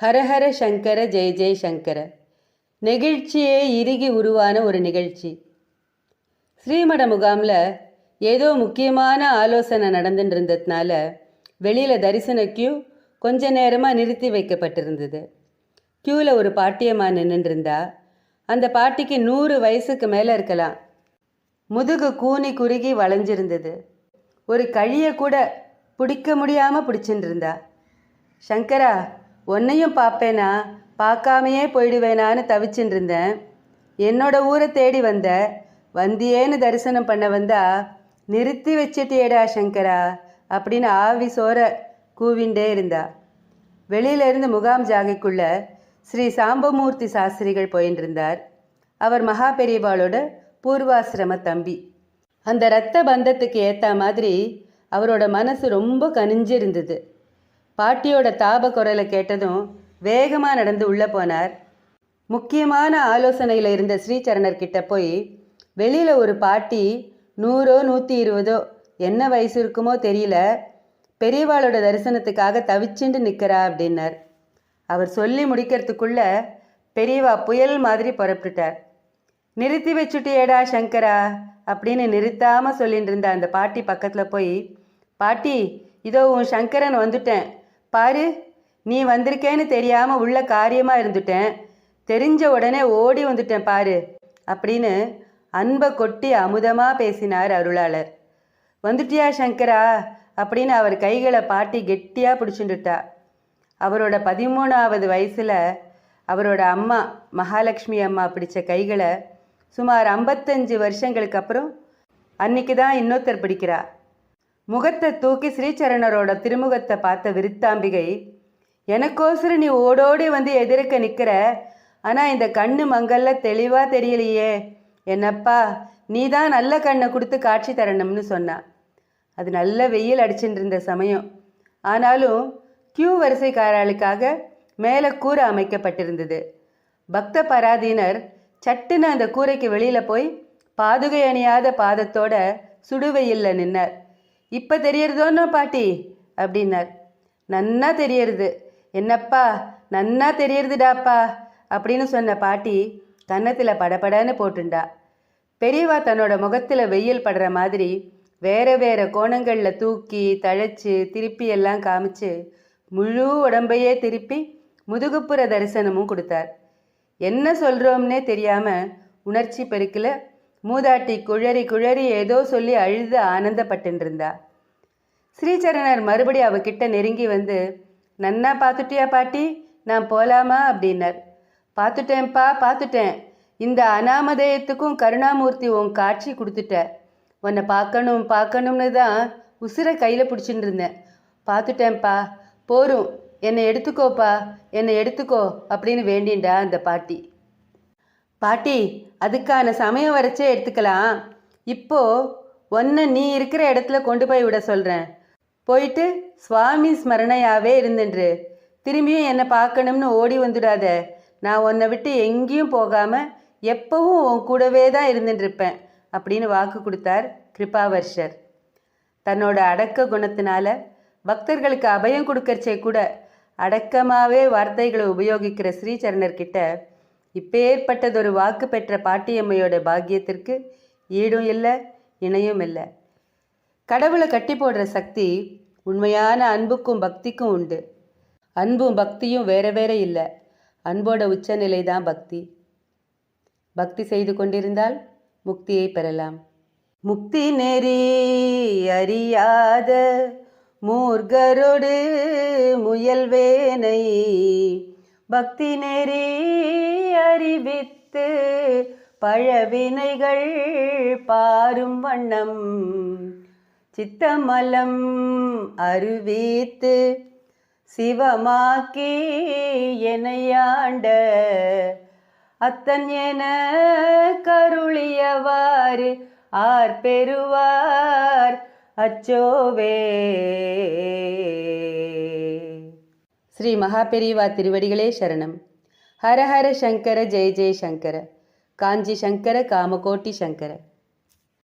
ஹரஹர சங்கர ஜெய ஜெய சங்கர. நெகிழ்ச்சியே இறுகி உருவான ஒரு நிகழ்ச்சி. ஸ்ரீமட முகாமில் ஏதோ முக்கியமான ஆலோசனை நடந்துட்டு இருந்ததுனால வெளியில் தரிசன கியூ கொஞ்ச நேரமாக நிறுத்தி வைக்கப்பட்டிருந்தது. க்யூவில் ஒரு பாட்டியம்மா நின்றுருந்தா அந்த பாட்டிக்கு நூறு வயசுக்கு மேலே இருக்கலாம். முதுகு கூனி குறுகி வளைஞ்சிருந்தது. ஒரு கழியை கூட பிடிக்க முடியாமல் பிடிச்சிட்டு இருந்தா சங்கரா உன்னையும் பார்ப்பேனா? பார்க்காமையே போயிடுவேனான்னு தவிச்சுட்டு இருந்தேன் என்னோட ஊரை தேடி வந்த வந்தியேன்னு தரிசனம் பண்ண வந்தா நிறுத்தி வச்சிட்டியேடா சங்கரா அப்படின்னு ஆவி சோர கூவிண்டே இருந்தா. வெளியில இருந்து முகாம் ஜாகைக்குள்ள ஸ்ரீ சாம்பமூர்த்தி சாஸ்திரிகள் போயின்னு இருந்தார் அவர் மகா பெரியவாளோட பூர்வாசிரம தம்பி. அந்த இரத்த பந்தத்துக்கு ஏற்ற மாதிரி அவரோட மனசு ரொம்ப கனிஞ்சிருந்தது. பாட்டியோட தாப குரலை கேட்டதும் வேகமாக நடந்து உள்ளே போனார். முக்கியமான ஆலோசனையில் இருந்த ஸ்ரீசரணர்கிட்ட போய் வெளியில் ஒரு பாட்டி நூறோ நூற்றி இருபதோ என்ன வயசு இருக்குமோ தெரியல பெரியவாளோட தரிசனத்துக்காக தவிச்சுண்டு நிற்கிறா அப்படின்னார். அவர் சொல்லி முடிக்கிறதுக்குள்ள பெரியவா புயல் மாதிரி புறப்பட்டுட்டார். நிறுத்தி வச்சுட்டியேடா சங்கரா? அப்படின்னு நிறுத்தாமல் சொல்லிட்டு இருந்த அந்த பாட்டி பக்கத்தில் போய் பாட்டி இதோ உன் சங்கரன் வந்துட்டேன். பாரு நீ வந்திருக்கேன்னு தெரியாமல் உள்ள காரியமாக இருந்துட்டேன். தெரிஞ்ச உடனே ஓடி வந்துட்டேன் பாரு அப்படின்னு அன்பை கொட்டி அமுதமாக பேசினார் அருளாளர். வந்துட்டியா சங்கரா? அப்படின்னு அவர் கைகளை பாட்டி கெட்டியாக பிடிச்சுட்டுட்டா. அவரோட பதிமூணாவது வயசில் அவரோட அம்மா மகாலட்சுமி அம்மா பிடிச்ச கைகளை சுமார் ஐம்பத்தஞ்சு வருஷங்களுக்கு அப்புறம் அன்னைக்கு தான் இன்னொருத்தர் பிடிக்கிறா. முகத்தை தூக்கி ஸ்ரீசரணரோட திருமுகத்தை பார்த்த விருத்தாம்பிகை எனக்கோசரம் நீ ஓடோடி வந்து எதிர்க்க நிற்கிற ஆனால் இந்த கண்ணு மங்கல்ல தெளிவாக தெரியலையே. என்னப்பா நீ தான் நல்ல கண்ணை கொடுத்து காட்சி தரணும்னு சொன்னா. அது நல்ல வெயில் அடிச்சுட்டு இருந்த சமயம். ஆனாலும் கியூ வரிசைக்காரர்களுக்காக மேலே கூரை அமைக்கப்பட்டிருந்தது. பக்த பராதீனர் சட்டுன்னு அந்த கூரைக்கு வெளியில் போய் பாதுகை அணியாத பாதத்தோட சுடுவெயில்ல நின்னார். இப்போ தெரியறதோன்னா பாட்டி அப்படின்னார். நன்னா தெரியறது. என்னப்பா நன்னா தெரியறதுடாப்பா அப்படின்னு சொன்ன பாட்டி கன்னத்தில் படபடன்னு போட்டுண்டா. பெரியவா தன்னோட முகத்தில் வெயில் படுற மாதிரி வேற வேற கோணங்களில் தூக்கி தழைச்சு திருப்பி எல்லாம் காமிச்சு முழு உடம்பையே திருப்பி முதுகுப்புற தரிசனமும் கொடுத்தார். என்ன சொல்கிறோம்னே தெரியாமல் உணர்ச்சி பெருக்கில் மூதாட்டி குழறி குழறி ஏதோ சொல்லி அழுது ஆனந்தப்பட்டு இருந்தா ஸ்ரீசரணர் மறுபடி அவகிட்ட நெருங்கி வந்து நன்னா பார்த்துட்டியா பாட்டி? நான் போலாமா? அப்படின்னார். பார்த்துட்டேன்ப்பா பார்த்துட்டேன் இந்த அனாமதயத்துக்கும் கருணாமூர்த்தி உன் காட்சி கொடுத்துட்ட உன்னை பார்க்கணும் பார்க்கணும்னு தான் உசுரை கையில் பிடிச்சிட்டு இருந்தேன் பார்த்துட்டேன்ப்பா போரும் என்னை எடுத்துக்கோப்பா என்னை எடுத்துக்கோ அப்படின்னு வேண்டிண்டா அந்த பாட்டி. பாட்டி அதுக்கான சமயம் வரைச்சே எடுத்துக்கலாம். இப்போ ஒன்றை நீ இருக்கிற இடத்துல கொண்டு போய் விட சொல்கிறேன் போயிட்டு சுவாமி ஸ்மரணையாவே இருந்துன்று. திரும்பியும் என்னை பார்க்கணும்னு ஓடி வந்துடாத. நான் உன்னை விட்டு எங்கேயும் போகாமல் எப்பவும் உன் கூடவே தான் இருந்துட்டுருப்பேன் அப்படின்னு வாக்கு கொடுத்தார் கிருபாவர்ஷர். தன்னோட அடக்க குணத்தினால பக்தர்களுக்கு அபயம் கொடுக்கறச்சே கூட அடக்கமாகவே வார்த்தைகளை உபயோகிக்கிற ஸ்ரீசரணர்கிட்ட இப்பேற்பட்டதொரு வாக்கு பெற்ற பாட்டியம்மையோட பாக்கியத்திற்கு ஈடும் இல்லை இணையும் இல்லை. கடவுளை கட்டி போடுற சக்தி உண்மையான அன்புக்கும் பக்திக்கும் உண்டு. அன்பும் பக்தியும் வேற வேற இல்லை. அன்போட உச்சநிலை தான் பக்தி. பக்தி செய்து கொண்டிருந்தால் முக்தியை பெறலாம். முக்தி நெறி அறியாத மூர்கரோடு முயல்வேனை பக்தி நெறி அறிவித்து பழவினைகள் பாரும் வண்ணம் சித்தமலம் அருவித்து சிவமாக்கி எனையாண்ட அத்தன் என கருளியவாறு ஆர் பெறுவார் அச்சோவே. ஸ்ரீ மகாபெரிவா திருவடிகளே சரணம் ஹர ஹர சங்கர ஜெய ஜெய சங்கர காஞ்சி சங்கர காமகோட்டி சங்கர